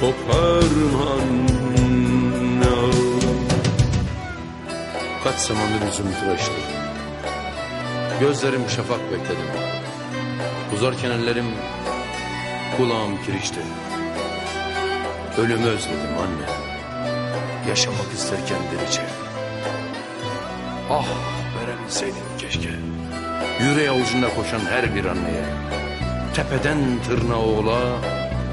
Koparma anne ağlama Kaç zamandır yüzüm tıraştı Gözlerim şafak bekledim Uzarken ellerim Kulağım kirişti. Ölümü özledim anne. Yaşamak isterken delice. Ah verebilseydim keşke. Yüreği avucunda koşan her bir anneye. Tepeden tırnağa oğla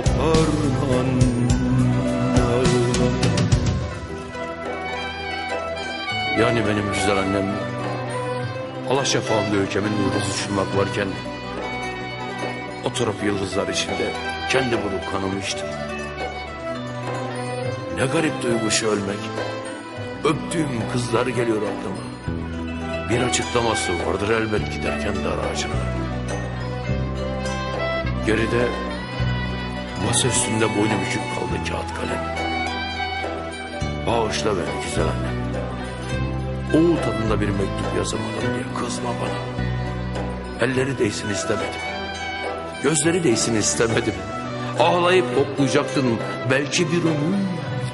Koparma anne ağlama Yani benim güzel annem Allah şefaatli ülkemin yıldızı uçurmak varken Oturup yıldızlar içinde kendi bulup kanımıştı. Ne garip duygu şu ölmek. Öptüğüm kızlar geliyor aklıma. Bir açıklaması vardır elbet giderken dar ağacına. Geride masa üstünde boynu bükük kaldı kağıt kalem. Bağışla beni güzel annem. Oğul tadında bir mektup yazamadım diye kızma bana. Elleri değsin istemedim. Gözleri değsin istemedim. Ağlayıp koklayacaktın. Belki bir ömür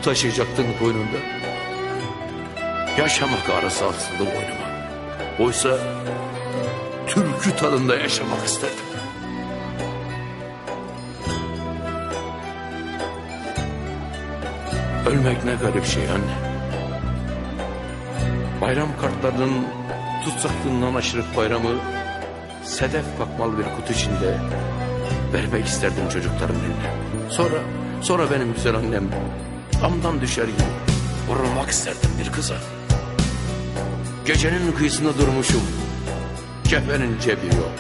taşıyacaktın koynunda. Yaşamak arası asıldı boynuma. Oysa türkü tadında yaşamak isterdim. Ölmek ne garip şey anne. Bayram kartlarının tutsaklığından aşırıp bayramı sedef bakmalı bir kutu içinde vermek isterdim çocukların eline. Sonra, sonra benim güzel annem damdan düşer gibi vurulmak isterdim bir kıza. Gecenin kıyısında durmuşum. Kefenin cebi yok.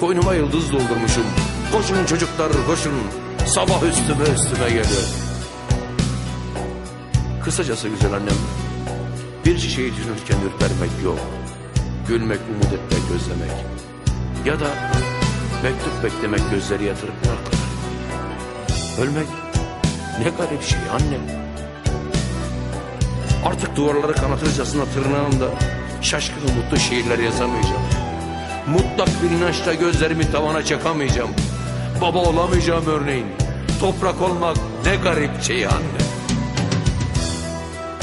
Koynuma yıldız doldurmuşum. Koşun çocuklar koşun. Sabah üstüme üstüme geliyor. Kısacası güzel annem. Bir şişeyi düşünürken ürpermek yok. Gülmek, umut etmek, gözlemek. Ya da mektup beklemek gözleri yatırıp bırakmak. Ölmek ne garip şey anne. Artık duvarları kanatırcasına tırnağımda şaşkın mutlu şiirler yazamayacağım. Mutlak bir inançla gözlerimi tavana çakamayacağım. Baba olamayacağım örneğin. Toprak olmak ne garip şey anne.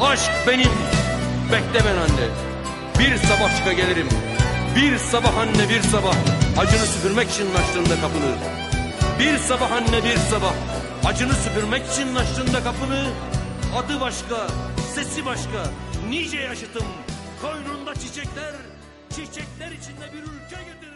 aşk benim. Beklemen anne. Bir sabah çıka gelirim. Bir sabah anne bir sabah. Acını süpürmek için açtığında kapını. Bir sabah anne bir sabah. Acını süpürmek için açtığında kapını. Adı başka, sesi başka. Nice yaşıtım. Koynunda çiçekler, çiçekler içinde bir ülke getirir.